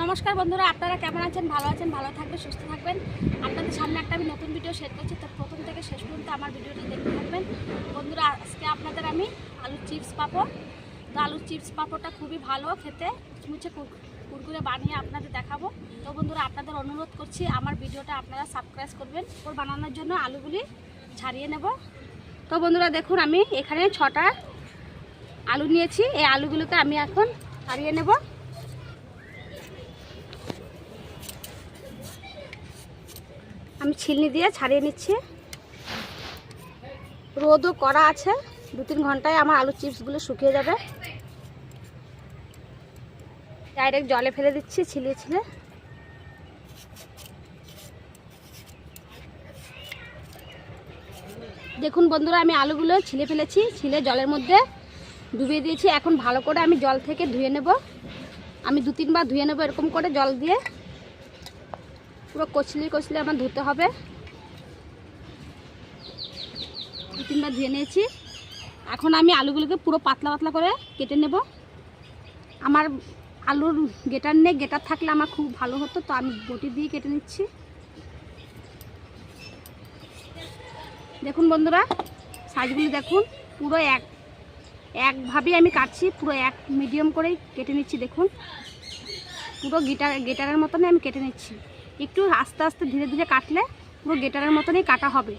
নমস্কার বন্ধুরা, আপনারা কেমন আছেন? ভালো আছেন, ভালো থাকবেন, সুস্থ থাকবেন। আপনাদের সামনে একটা আমি নতুন ভিডিও শেয়ার করছি। তো প্রথম থেকে শেষ পর্যন্ত আমার ভিডিওটি দেখতে থাকবেন। বন্ধুরা, আজকে আপনাদের আমি আলুর চিপস পাপড় তো আলুর চিপস পাপড়টা খুবই ভালো খেতে। মুছে কুরকুরে বানিয়ে আপনাদের দেখাবো। তো বন্ধুরা, আপনাদের অনুরোধ করছি, আমার ভিডিওটা আপনারা সাবস্ক্রাইব করবেন। ওর বানানোর জন্য আলুগুলি ছাড়িয়ে নেব। তো বন্ধুরা, দেখুন, আমি এখানে ছটা আলু নিয়েছি। এই আলুগুলোকে আমি এখন ছাড়িয়ে নেব। আমি ছিলনি দিয়ে ছাড়িয়ে নিচ্ছি। রোদও করা আছে। দু তিন ঘন্টায় আমার আলু চিপসগুলো শুকিয়ে যাবে। ডাইরেক্ট জলে ফেলে দিচ্ছি, ছিলিয়ে ছিলে দেখুন বন্ধুরা, আমি আলুগুলো ছিলে ফেলেছি, ছিলে জলের মধ্যে ডুবিয়ে দিয়েছি। এখন ভালো করে আমি জল থেকে ধুয়ে নেব। আমি দু তিনবার ধুয়ে নেব এরকম করে জল দিয়ে। পুরো কচলি কচলি আমার ধুতে হবে। দু তিনবার ধুয়ে নিয়েছি। এখন আমি আলুগুলোকে পুরো পাতলা পাতলা করে কেটে নেব। আমার আলুর গেটার নেই, গেটার থাকলে আমার খুব ভালো হতো, তো আমি বটি দিয়ে কেটে নিচ্ছি। দেখুন বন্ধুরা, সাইজগুলি দেখুন, পুরো এক, একভাবেই আমি কাটছি, পুরো এক মিডিয়াম করেই কেটে নিচ্ছি, দেখুন। পুরো গিটার, গেটারের মতনই আমি কেটে নিচ্ছি। একটু আস্তে আস্তে ধীরে ধীরে কাটলে পুরো গেটারের মতনই কাটা হবে।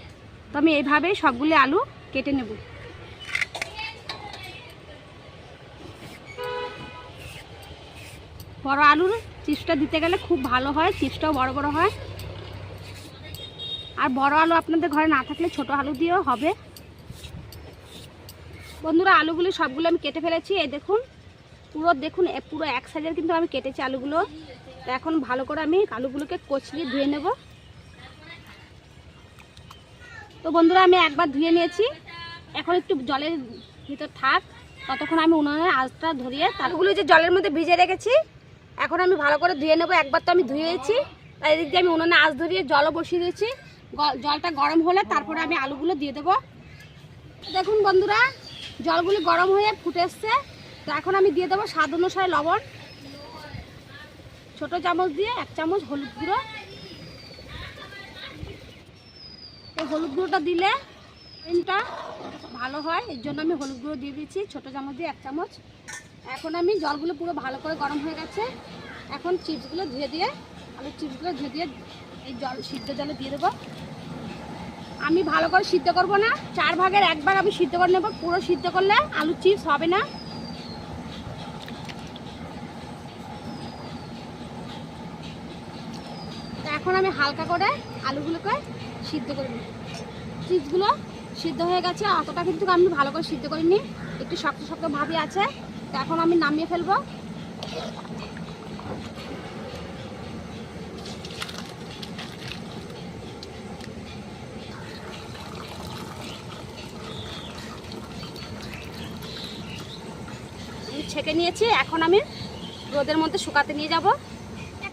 তো আমি এইভাবেই সবগুলি আলু কেটে নেব। বড় আলুর চিপসটা দিতে গেলে খুব ভালো হয়, চিপসটাও বড় বড় হয়। আর বড় আলু আপনাদের ঘরে না থাকলে ছোট আলু দিয়েও হবে। বন্ধুরা, আলুগুলি সবগুলো আমি কেটে ফেলেছি। এই দেখুন, পুরো দেখুন পুরো এক সাইজের কিন্তু আমি কেটেছি আলুগুলো। এখন ভালো করে আমি আলুগুলোকে কচলিয়ে ধুয়ে নেব। তো বন্ধুরা, আমি একবার ধুয়ে নিয়েছি। এখন একটু জলের ভিতর থাক। ততক্ষণ আমি উনুনের আঁচটা ধরিয়ে আলুগুলো যে জলের মধ্যে ভিজে রেখেছি, এখন আমি ভালো করে ধুয়ে নেব। একবার তো আমি ধুয়েছি। তাই এদিক দিয়ে আমি উনুনে আঁচ ধরিয়ে জলও বসিয়ে দিয়েছি। জলটা গরম হলে তারপরে আমি আলুগুলো দিয়ে দেবো। দেখুন বন্ধুরা, জলগুলি গরম হয়ে ফুটে এসছে। তো এখন আমি দিয়ে দেবো স্বাদ অনুসারে লবণ। ছোট চামচ দিয়ে এক চামচ হলুদ গুঁড়ো। এই হলুদ গুঁড়োটা দিলে চিকেনটা ভালো হয়, এর জন্য আমি হলুদ গুঁড়ো দিয়ে দিচ্ছি ছোটো চামচ দিয়ে এক চামচ। এখন আমি জলগুলো পুরো ভালো করে গরম হয়ে গেছে। এখন চিপসগুলো ধুয়ে দিয়ে আলুর চিপসগুলো ধুয়ে দিয়ে এই জল, সিদ্ধ জলে দিয়ে দেবো। আমি ভালো করে সিদ্ধ করব না, চার ভাগের একবার আমি সিদ্ধ করে নেব, পুরো সিদ্ধ করলে আলু চিপস হবে না। এখন আমি হালকা করে আলুগুলোকে সিদ্ধ করে নিই। চিপসগুলো সিদ্ধ হয়ে গেছে, অতটা কিন্তু আমি ভালো করে সিদ্ধ করিনি, একটু শক্ত শক্ত ভাবি আছে, তো এখন আমি নামিয়ে ফেলব। ছেঁকে নিয়েছি, এখন আমি রোদের মধ্যে শুকাতে নিয়ে যাব।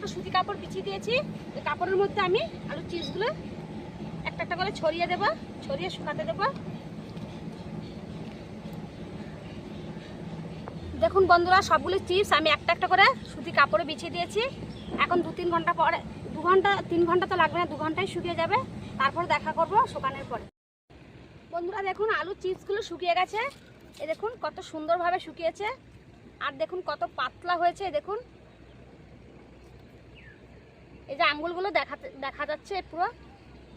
একটা সুতি কাপড় বিছিয়ে দিয়েছি। কাপড়ের মধ্যে আমি আলু চিপসগুলো একটা একটা করে ছড়িয়ে দেবো, ছড়িয়ে শুকাতে দেবো। দেখুন বন্ধুরা, সবগুলো চিপস আমি একটা একটা করে সুতি কাপড়ে বিছিয়ে দিয়েছি। এখন দু তিন ঘণ্টা পরে, দু ঘণ্টা, তিন ঘণ্টা তো লাগবে না, দু ঘন্টায় শুকিয়ে যাবে। তারপর দেখা করব শুকানোর পরে। বন্ধুরা, দেখুন আলু চিপসগুলো শুকিয়ে গেছে। এ দেখুন কত সুন্দরভাবে শুকিয়েছে। আর দেখুন কত পাতলা হয়েছে দেখুন। এই যে আঙ্গুলগুলো দেখাতে দেখা যাচ্ছে পুরো।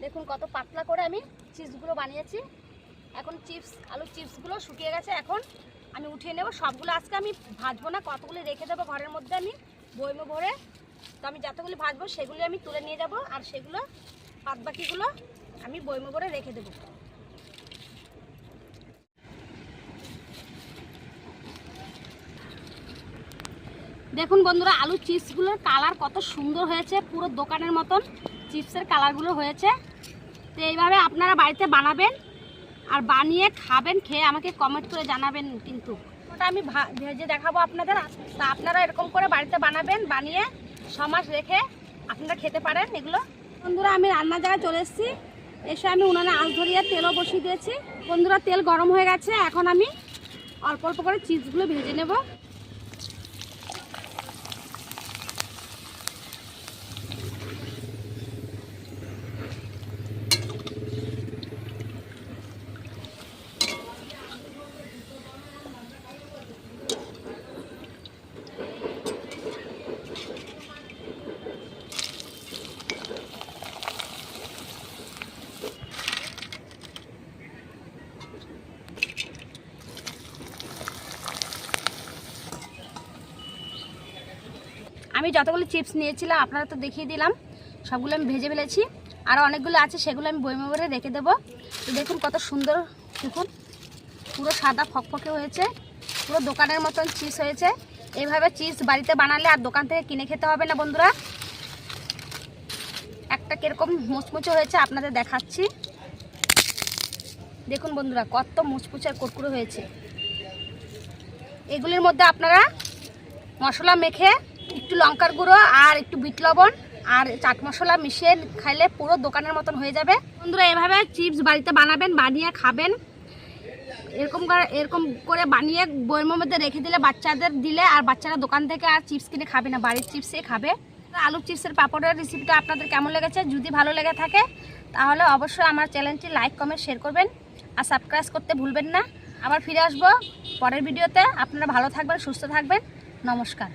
দেখুন কত পাতলা করে আমি চিপসগুলো বানিয়েছি। এখন চিপস আলু চিপসগুলো শুকিয়ে গেছে। এখন আমি উঠিয়ে নেব। সবগুলো আজকে আমি ভাজবো না। কতগুলি রেখে দেবো ঘরের মধ্যে আমি বইমে ভরে। তো আমি যতগুলি ভাজবো সেগুলি আমি তুলে নিয়ে যাব। আর সেগুলো বাদ বাকিগুলো আমি বইমে ভরে রেখে দেবো। দেখুন বন্ধুরা আলু চিপসগুলোর কালার কত সুন্দর হয়েছে, পুরো দোকানের মতন চিপসের কালারগুলো হয়েছে। তো এইভাবে আপনারা বাড়িতে বানাবেন আর বানিয়ে খাবেন, খেয়ে আমাকে কমেন্ট করে জানাবেন কিন্তু। ওটা আমি ভেজে দেখাবো আপনাদের। তা আপনারা এরকম করে বাড়িতে বানাবেন, বানিয়ে ছমাস রেখে আপনারা খেতে পারেন এগুলো। বন্ধুরা, আমি রান্নার জায়গায় চলে এসেছি। এসে আমি উনানে আঁচ ধরিয়ে তেলও বসিয়ে দিয়েছি। বন্ধুরা, তেল গরম হয়ে গেছে। এখন আমি অল্প অল্প করে চিপসগুলো ভেজে নেব। আমি যতগুলো চিপস নিয়েছিলাম, আপনারা তো দেখিয়ে দিলাম, সবগুলো আমি ভেজে ফেলেছি। আর অনেকগুলো আছে, সেগুলো আমি বইমে ভরে রেখে দেবো। তো দেখুন কত সুন্দর, দেখুন, পুরো সাদা ফকফকে হয়েছে, পুরো দোকানের মতন চিপস হয়েছে। এইভাবে চিপস বাড়িতে বানালে আর দোকান থেকে কিনে খেতে হবে না বন্ধুরা। একটা কীরকম মুচমুচে হয়েছে, আপনাদের দেখাচ্ছি। দেখুন বন্ধুরা, কত মুচমুচে আর কুরকুরে হয়েছে। এগুলির মধ্যে আপনারা মশলা মেখে একটু লঙ্কার গুঁড়ো আর একটু বিট লবণ আর চাট মশলা মিশিয়ে খাইলে পুরো দোকানের মতন হয়ে যাবে। বন্ধুরা, এভাবে চিপস বাড়িতে বানাবেন, বানিয়ে খাবেন। এরকম করে এরকম করে বানিয়ে বইয়ের মধ্যে রেখে দিলে বাচ্চাদের দিলে আর বাচ্চারা দোকান থেকে আর চিপস কিনে খাবে না, বাড়ির চিপসে খাবে। আলু চিপসের পাপড়ের রেসিপিটা আপনাদের কেমন লেগেছে? যদি ভালো লেগে থাকে, তাহলে অবশ্যই আমার চ্যানেলটি লাইক কমেন্ট শেয়ার করবেন আর সাবস্ক্রাইব করতে ভুলবেন না। আবার ফিরে আসব পরের ভিডিওতে আপনারা ভালো থাকবেন, সুস্থ থাকবেন। নমস্কার।